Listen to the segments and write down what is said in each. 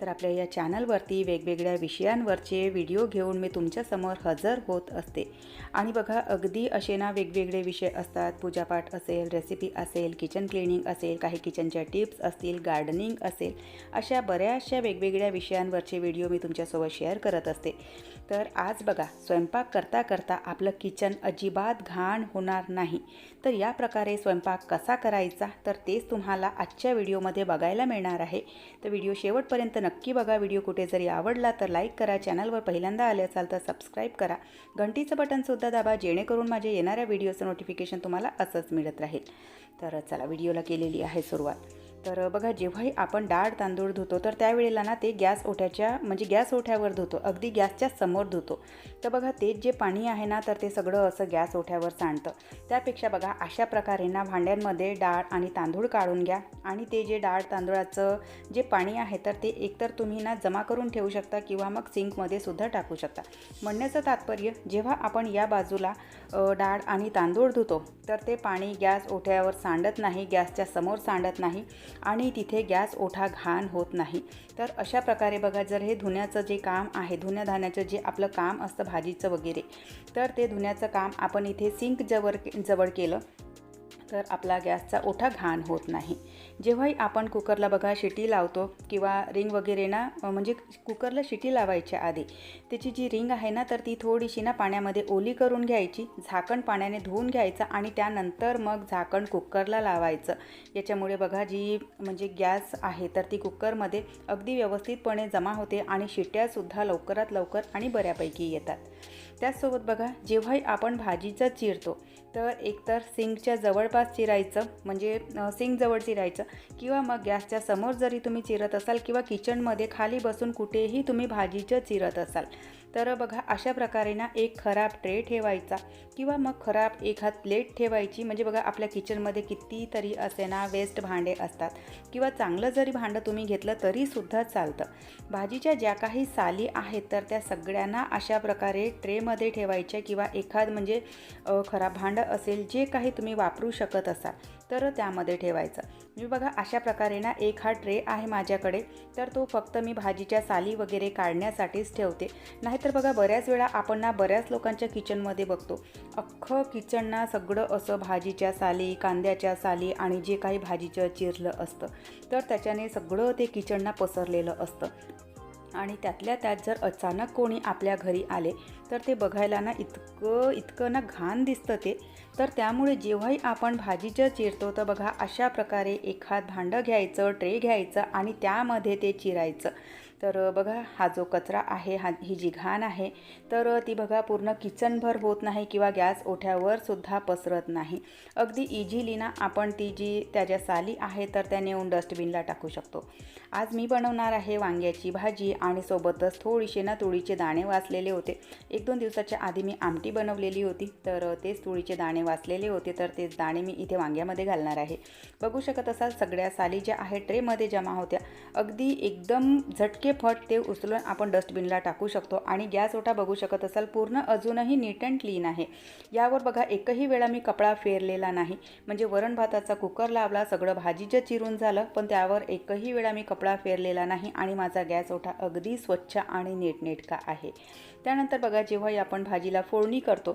तर आपल्या या चॅनलवरती वेगवेगळ्या विषयांवरचे व्हिडिओ घेऊन मी तुमच्यासमोर हजर होत असते. आणि बघा अगदी असे ना वेगवेगळे विषय असतात. पूजापाठ असेल रेसिपी असेल किचन क्लिनिंग असेल काही किचनच्या टिप्स असतील गार्डनिंग असेल अशा बऱ्याचशा वेगवेगळ्या विषयांवरचे व्हिडिओ मी तुमच्यासोबत शेअर करत असते. तर आज बघा स्वयंपाक करता करता आपलं किचन अजिबात घाण होणार नाही. तर या प्रकारे स्वयंपाक कसा करायचा? तर तेच तुम्हाला आजच्या व्हिडिओमध्ये बघायला मिळणार आहे. तर व्हिडिओ शेवटपर्यंत नक्की बघा. व्हिडिओ कुठे जरी आवडला तर लाईक करा चॅनलवर पहिल्यांदा आले असाल तर सबस्क्राईब करा. घंटीचं बटनसुद्धा दाबा जेणेकरून माझ्या येणाऱ्या व्हिडिओचं नोटिफिकेशन तुम्हाला असंच मिळत राहील. तर चला व्हिडिओला केलेली आहे सुरुवात. तर बघा जेव्हाही आपण डाळ तांदूळ धुतो तर त्यावेळेला ना ते गॅस ओठ्याच्या म्हणजे गॅस ओठ्यावर धुतो अगदी गॅसच्या समोर धुतो. तर बघा तेच जे पाणी आहे ना तर ते सगळं असं गॅस ओठ्यावर सांडतं. त्यापेक्षा बघा अशा प्रकारे ना भांड्यांमध्ये डाळ आणि तांदूळ काढून घ्या आणि ते जे डाळ तांदूळाचं जे पाणी आहे तर ते एकतर तुम्ही ना जमा करून ठेवू शकता किंवा मग सिंकमध्ये सुद्धा टाकू शकता. म्हणण्याचं तात्पर्य जेव्हा आपण या बाजूला डाळ आणि तांदूळ धुतो. तर ते पाणी गॅस ओठ्यावर सांडत नाही गॅसच्या समोर सांडत नाही आणि तिथे गॅस ओठा घाण होत नाही. तर अशा प्रकारे बघा जर हे धुण्याचं जे काम आहे धुण्याधाण्याचं जे आपलं काम असतं भाजीचं वगैरे तर ते धुण्याचं काम आपण इथे सिंक जवळ जवळ केलं. तर आपला गॅसचा ओठा घाण होत नाही. जेव्हाही आपण कुकरला बघा शिटी लावतो किंवा रिंग वगैरे ना म्हणजे कुकरला शिटी लावायच्या आधी त्याची जी रिंग आहे ना तर ती थोडीशी ना पाण्यामध्ये ओली करून घ्यायची झाकण पाण्याने धुवून घ्यायचं आणि त्यानंतर मग झाकण कुकरला लावायचं. याच्यामुळे बघा जी म्हणजे गॅस आहे तर ती कुकरमध्ये अगदी व्यवस्थितपणे जमा होते आणि शिट्यासुद्धा लवकरात लवकर आणि बऱ्यापैकी येतात. त्याचसोबत बघा जेव्हाही आपण भाजीचं चिरतो तर एकतर सिंकच्या जवळपास चिरायचं म्हणजे सिंकजवळ चिरायचं किंवा मग गॅसच्या समोर जरी तुम्ही चिरत असाल किंवा किचनमध्ये खाली बसून कुठेही तुम्ही भाजीचं चिरत असाल तर बघा अशा प्रकारे ना एक खराब ट्रे ठेवायचा किंवा मग खराब एखाद प्लेट ठेवायची. म्हणजे बघा आपल्या किचनमध्ये कितीतरी असे ना वेस्ट भांडे असतात किंवा चांगलं जरी भांडं तुम्ही घेतलं तरीसुद्धा चालतं. भाजीच्या ज्या काही साली आहेत तर त्या सगळ्यांना अशा प्रकारे ट्रेमध्ये ठेवायच्या किंवा एखाद म्हणजे खराब भांडं असेल जे काही तुम्ही वापरू शकत असाल. तर त्यामध्ये ठेवायचं. मी बघा अशा प्रकारे ना एक हा ट्रे आहे माझ्याकडे. तर तो फक्त मी भाजीच्या साली वगैरे काढण्यासाठीच ठेवते. नाहीतर बघा बऱ्याच वेळा आपण ना बऱ्याच लोकांच्या किचनमध्ये बघतो. अख्खं किचन ना सगळं असं भाजीच्या साली कांद्याच्या साली आणि जे काही भाजीचं चिरलं असतं. तर त्याच्याने सगळं ते किचनना पसरलेलं असतं. आणि त्यातल्या त्यात जर अचानक कोणी आपल्या घरी आले तर ते बघायला ना इतकं इतकं ना घाण दिसतं ते. तर त्यामुळे जेव्हाही आपण भाजीचं चिरतो तर बघा अशा प्रकारे एखाद भांडं घ्यायचं ट्रे घ्यायचं आणि त्यामध्ये ते चिरायचं. तर बघा हा जो कचरा आहे हा ही जी घाण आहे तर ती बघा पूर्ण किचनभर होत नाही किंवा गॅस ओठ्यावर सुद्धा पसरत नाही. अगदी इझिली ना आपण ती जी त्याच्या साली आहे तर त्या नेऊन डस्टबिनला टाकू शकतो. आज मी बनवणार आहे वांग्याची भाजी आणि सोबतच थोडीशी ना तुळीचे दाणे वाचलेले होते. एक दोन दिवसाच्या आधी मी आमटी बनवलेली होती तर तेच तुळीचे दाणे वाचलेले होते तर तेच दाणे मी इथे वांग्यामध्ये घालणार आहे. बघू शकत असाल सगळ्या साली ज्या आहे ट्रेमध्ये जमा होत्या. अगदी एकदम झटके फट ते उचलून आपण डस्टबिनला टाकू शकतो आणि गॅस ओटा बघू शकत असाल पूर्ण अजूनही नीट अँड क्लीन आहे. यावर बघा एकही वेळा मी कपडा फेरलेला नाही. म्हणजे वरण भाताचा कुकर लावला सगळं भाजीचं चिरून झालं पण त्यावर एकही वेळा मी कपडा फेरलेला नाही आणि माझा गॅस ओठा अगदी स्वच्छ आणि नीटनेटका आहे. त्यानंतर बघा जेव्हाही आपण भाजीला फोडणी करतो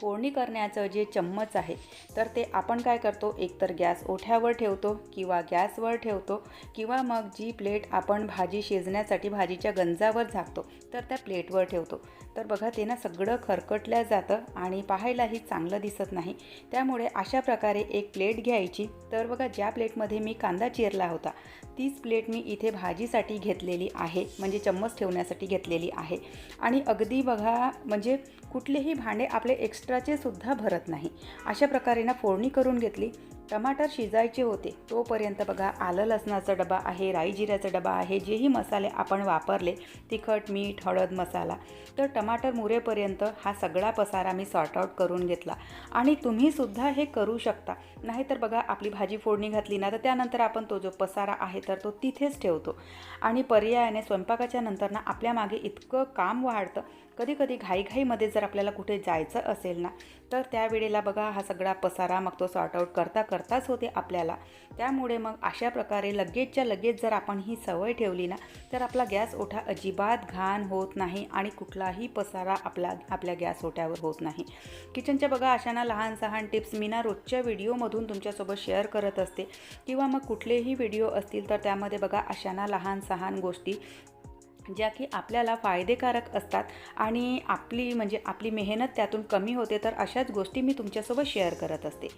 फोडणी करण्याचं जे चम्मच आहे तर ते आपण काय करतो? एकतर गॅस ओठ्यावर ठेवतो किंवा गॅसवर ठेवतो किंवा मग जी प्लेट आपण भाजी शिजण्यासाठी भाजीच्या गंजावर झाकतो तर त्या प्लेटवर ठेवतो. तर बघा ते ना सगळं खरकटल्या जातं आणि पाहायलाही चांगलं दिसत नाही. त्यामुळे अशा प्रकारे एक प्लेट घ्यायची. तर बघा ज्या प्लेटमध्ये मी कांदा चिरला होता तीच प्लेट मी इथे भाजीसाठी घेतलेली आहे म्हणजे चम्मच ठेवण्यासाठी घेतलेली आहे. आणि अगदी बघा म्हणजे कुठलेही भांडे आपले एक्स्ट्राचे सुद्धा भरत नाही. अशा प्रकारे ना फोडणी करून घेतली. टमाटर शिजायचे होते. तोपर्यंत बघा आलं लसणाचा डबा आहे राई जिऱ्याचा डबा आहे जेही मसाले आपण वापरले तिखट मीठ हळद मसाला. तर टमाटर मुरेपर्यंत हा सगळा पसारा मी सॉर्ट आऊट करून घेतला. आणि तुम्हीसुद्धा हे करू शकता. नाहीतर बघा आपली भाजी फोडणी घातली ना तर त्यानंतर आपण तो जो पसारा आहे तर तो तिथेच ठेवतो. आणि पर्यायाने स्वयंपाकाच्या नंतर ना आपल्या मागे इतकं काम वाढतं कधी कधी घाईघाईमध्ये जर आपल्याला कुठे जायचं असेल ना तर त्यावेळेला बघा हा सगळा पसारा मग तो सॉर्ट आऊट करता करताच होते आपल्याला. त्यामुळे मग अशा प्रकारे लगेचच्या लगेच जर आपण ही सवय ठेवली ना तर आपला गॅस ओठा अजिबात घाण होत नाही आणि कुठलाही पसारा आपला आपल्या गॅस ओट्यावर होत नाही. किचनच्या बघा अशाना लहान सहान टिप्स मी ना रोजच्या व्हिडिओमधून तुमच्यासोबत शेअर करत असते. किंवा मग कुठलेही व्हिडिओ असतील तर त्यामध्ये बघा अशाना लहान सहान गोष्टी ज्या की आपल्याला फायदेकारक असतात आणि आपली म्हणजे आपली मेहनत त्यातून कमी होते तर अशाच गोष्टी मी तुमच्यासोबत शेअर करत असते.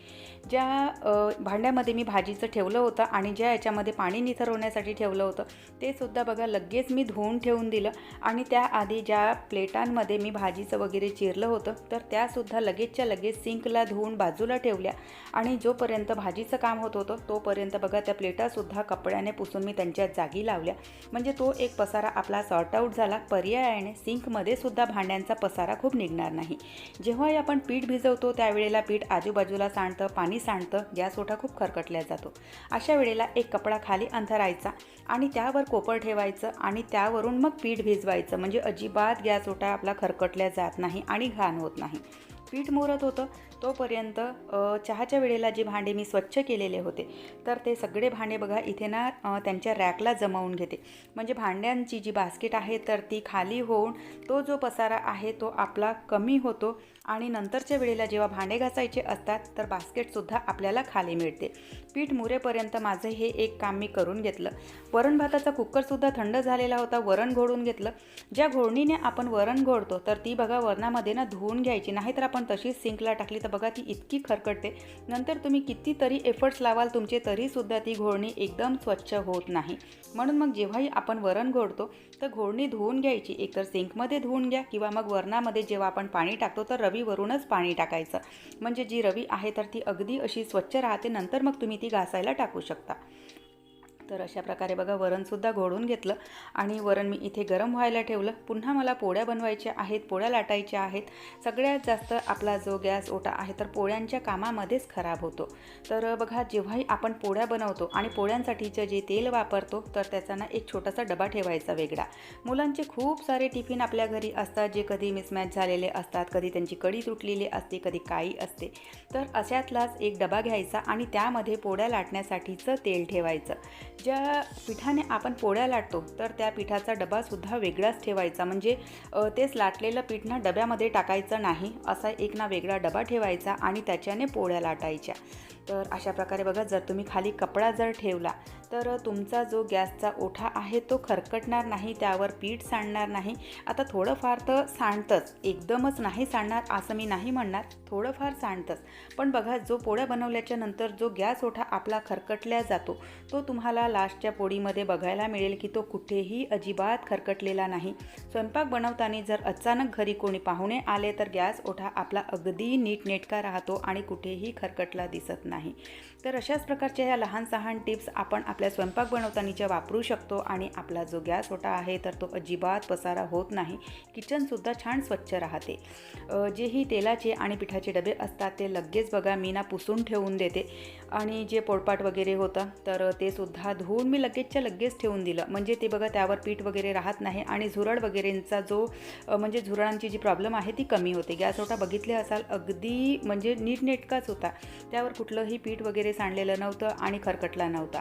ज्या भांड्यामध्ये मी भाजीचं ठेवलं होतं आणि ज्या याच्यामध्ये पाणी निथरवण्यासाठी ठेवलं होतं ते सुद्धा बघा लगेच मी धुवून ठेवून दिलं आणि त्याआधी ज्या प्लेटांमध्ये मी भाजीचं वगैरे चिरलं होतं तर त्यासुद्धा लगेचच्या लगेच सिंकला धुवून बाजूला ठेवल्या आणि जोपर्यंत भाजीचं काम होत होतं तोपर्यंत बघा त्या प्लेटासुद्धा कपड्याने पुसून मी त्यांच्या जागी लावल्या. म्हणजे तो एक पसारा आपला सॉर्ट आऊट झाला पर्यायाने सिंकमध्ये सुद्धा भांड्यांचा पसारा खूप निघणार नाही. जेव्हाही आपण पीठ भिजवतो त्यावेळेला पीठ आजूबाजूला सांडतं पाणी सांडतं गॅस ओठा खूप खरकटल्या जातो. अशा वेळेला एक कपडा खाली अंथरायचा आणि त्यावर कोपर ठेवायचं आणि त्यावरून मग पीठ भिजवायचं. म्हणजे अजिबात गॅस ओटा आपला खरकटल्या जात नाही आणि घाण होत नाही. पीठ मोरत होतं तोपर्यंत चहाच्या वेळेला जे भांडे मी स्वच्छ केलेले होते तर ते सगळे भांडे बघा इथे ना त्यांच्या रॅकला जमवून घेते. म्हणजे भांड्यांची जी बास्केट आहे तर ती खाली होऊन तो जो पसारा आहे तो आपला कमी होतो. आणि नंतरच्या वेळेला जेव्हा भांडे घासायचे असतात तर बास्केटसुद्धा आपल्याला खाली मिळते. पीठ मुरेपर्यंत माझं हे एक काम मी करून घेतलं. वरण भाताचा कुकरसुद्धा थंड झालेला होता वरण घोडून घेतलं. ज्या घोडणीने आपण वरण घोडतो तर ती बघा वरणामध्ये ना धुवून घ्यायची. नाहीतर आपण तशीच सिंकला टाकली तर बघा ती इतकी खरकटते. नंतर तुम्ही कितीतरी एफर्ट्स लावाल तुमचे तरीसुद्धा ती घोडणी एकदम स्वच्छ होत नाही. म्हणून मग जेव्हाही आपण वरण घोडतो तर घोडणी धुवून घ्यायची. एकतर सिंकमध्ये धुवून घ्या किंवा मग वरणामध्ये जेव्हा आपण पाणी टाकतो तर रवीवरूनच पाणी टाकायचं. म्हणजे जी रवी आहे तर ती अगदी अशी स्वच्छ राहते नंतर मग तुम्ही ती घासायला टाकू शकता. तर अशा प्रकारे बघा वरणसुद्धा घोडून घेतलं आणि वरण मी इथे गरम व्हायला ठेवलं. पुन्हा मला पोळ्या बनवायच्या आहेत पोळ्या लाटायच्या आहेत. सगळ्यात जास्त आपला जो गॅस ओटा आहे तर पोळ्यांच्या कामामध्येच खराब होतो. तर बघा जेव्हाही आपण पोळ्या बनवतो आणि पोळ्यांसाठीचं जे तेल वापरतो तर त्याचा ना एक छोटासा डबा ठेवायचा वेगळा. मुलांचे खूप सारे टिफिन आपल्या घरी असतात जे कधी मिसमॅच झालेले असतात कधी त्यांची कडी तुटलेली असते कधी काही असते. तर अशातलाच एक डबा घ्यायचा आणि त्यामध्ये पोळ्या लाटण्यासाठीचं तेल ठेवायचं. ज्या पिठाने आपण पोळ्या लाटतो तर त्या पिठाचा डबासुद्धा वेगळाच ठेवायचा. म्हणजे तेच लाटलेलं पीठ ना डब्यामध्ये टाकायचं नाही असा एक ना वेगळा डबा ठेवायचा आणि त्याच्याने पोळ्या लाटायच्या. तर अशा प्रकारे बघा जर तुम्ही खाली कपडा जर ठेवला तर तुमचा जो गॅसचा ओठा आहे तो खरकटणार नाही त्यावर पीठ सांडणार नाही. आता थोडंफार तर सांडतंच. एकदमच नाही सांडणार असं मी नाही म्हणणार. थोडंफार सांडतंच. पण बघा जो पोळ्या बनवल्याच्या नंतर जो गॅस ओठा आपला खरकटल्या जातो तो तुम्हाला लास्टच्या पोळीमध्ये बघायला मिळेल की तो कुठेही अजिबात खरकटलेला नाही. स्वयंपाक बनवताना जर अचानक घरी कोणी पाहुणे आले तर गॅस ओठा आपला अगदी नीटनेटका राहतो आणि कुठेही खरकटला दिसत नाही. तर अशाच प्रकारच्या ह्या लहान सहान टिप्स आपण आपल्या स्वयंपाक बनवतानीच्या वापरू शकतो आणि आपला जो गॅस ओटा आहे तर तो अजिबात पसारा होत नाही. किचनसुद्धा छान स्वच्छ राहते. जे ही तेलाचे आणि पिठाचे डबे असतात ते लगेच बघा मी ना पुसून ठेवून देते. आणि जे पोळपाट वगैरे होतं तर ते सुद्धा धुवून मी लगेचच्या लगेच ठेवून दिलं. म्हणजे ते बघा त्यावर पीठ वगैरे राहत नाही आणि झुरड वगैरेंचा जो म्हणजे झुरळांची जी प्रॉब्लेम आहे ती कमी होते. गॅस ओटा बघितले असाल अगदी म्हणजे नीटनेटकाच होता. त्यावर कुठलंही पीठ वगैरे सांडलेलं नव्हतं आणि खरकटला नव्हता.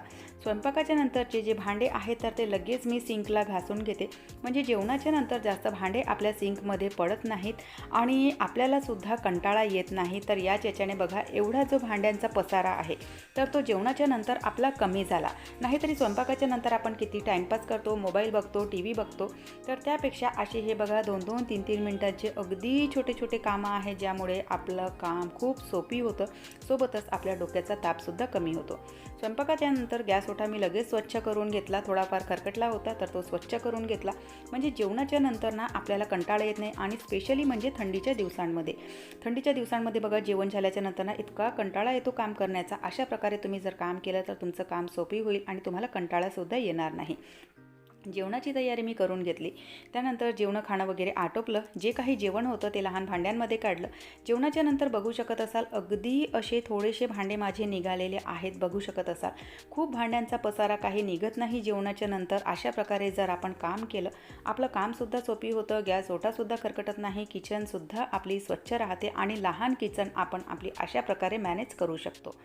स्वयंपाकाच्या नंतरचे जे भांडे आहेत तर ते लगेच मी सिंकला घासून घेते. म्हणजे जेवणाच्या नंतर जास्त भांडे आपल्या सिंकमध्ये पडत नाहीत आणि आपल्यालासुद्धा कंटाळा येत नाही. तर याच याच्याने बघा एवढा जो भांड्यांचा पसारा आहे तर तो जेवणाच्या नंतर आपला कमी झाला. नाहीतरी स्वयंपाकाच्या नंतर आपण किती टाईमपास करतो मोबाईल बघतो टी व्ही बघतो तर त्यापेक्षा असे हे बघा दोन दोन तीन तीन मिनटाचे अगदी छोटे छोटे कामं आहेत ज्यामुळे आपलं काम खूप सोपी होतं. सोबतच आपल्या डोक्याचा तापसुद्धा कमी होतो. स्वयंपाकाच्या नंतर गॅस ओठा मी लगेच स्वच्छ करून घेतला थोडाफार खरकटला होता तर तो स्वच्छ करून घेतला. म्हणजे जेवणाच्या नंतर ना आपल्याला कंटाळा येत नाही आणि स्पेशली म्हणजे थंडीच्या दिवसांमध्ये. थंडीच्या दिवसांमध्ये बघा जेवण झाल्याच्यानंतर ना इतका कंटाळा येतो काम करण्याचा. अशा प्रकारे तुम्ही जर काम केलं तर तुमचं काम सोपी होईल आणि तुम्हाला कंटाळासुद्धा येणार नाही. जेवणाची तयारी मी करून घेतली. त्यानंतर जेवणं खाणं वगैरे आटोपलं. जे काही जेवण होतं ते लहान भांड्यांमध्ये काढलं. जेवणाच्या नंतर बघू शकत असाल अगदी असे थोडेसे भांडे माझे निघालेले आहेत बघू शकत असाल. खूप भांड्यांचा पसारा काही निघत नाही जेवणाच्या नंतर. अशा प्रकारे जर आपण काम केलं आपलं कामसुद्धा सोपी होतं गॅस ओटासुद्धा करकटत नाही किचनसुद्धा आपली स्वच्छ राहते आणि लहान किचन आपण आपली अशा प्रकारे मॅनेज करू शकतो.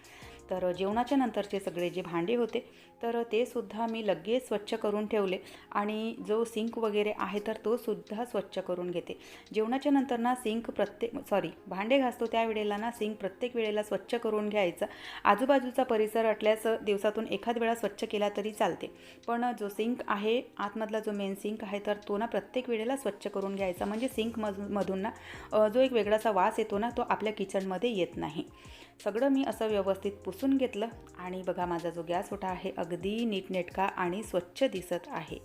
तर जेवणाच्या नंतरचे सगळे जे भांडे होते तर ते सुद्धा मी लगेच स्वच्छ करून ठेवले. आणि जो सिंक वगैरे आहे तर तो सुद्धा स्वच्छ करून घेते. जेवणाच्या नंतर ना सिंक प्रत्येक सॉरी भांडे घासतो त्यावेळेला ना सिंक प्रत्येक वेळेला स्वच्छ करून घ्यायचा. आजूबाजूचा परिसर अटल्यास दिवसातून एखाद वेळा स्वच्छ केला तरी चालते. पण जो सिंक आहे आतमधला जो मेन सिंक आहे तर तो ना प्रत्येक वेळेला स्वच्छ करून घ्यायचा. म्हणजे सिंक मधून ना जो एक वेगळासा वास येतो ना तो आपल्या किचनमध्ये येत नाही. सगळं मी असं व्यवस्थित पुसून घेतलं आणि बघा माझा जो गॅस होता आहे अगदी नीटनेटका आणि स्वच्छ दिसत आहे.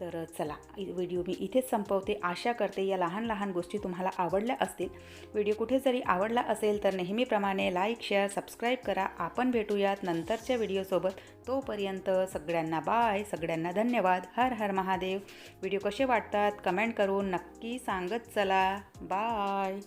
तर चला व्हिडिओ मी इथेच संपवते. आशा करते या लहान लहान गोष्टी तुम्हाला आवडल्या असतील. व्हिडिओ कुठे जरी आवडला असेल तर नेहमीप्रमाणे लाईक शेअर सबस्क्राईब करा. आपण भेटूयात नंतरच्या व्हिडिओसोबत तोपर्यंत सगळ्यांना बाय सगळ्यांना धन्यवाद. हर हर महादेव. व्हिडिओ कसे वाटतात? कमेंट करून नक्की सांगत चला. बाय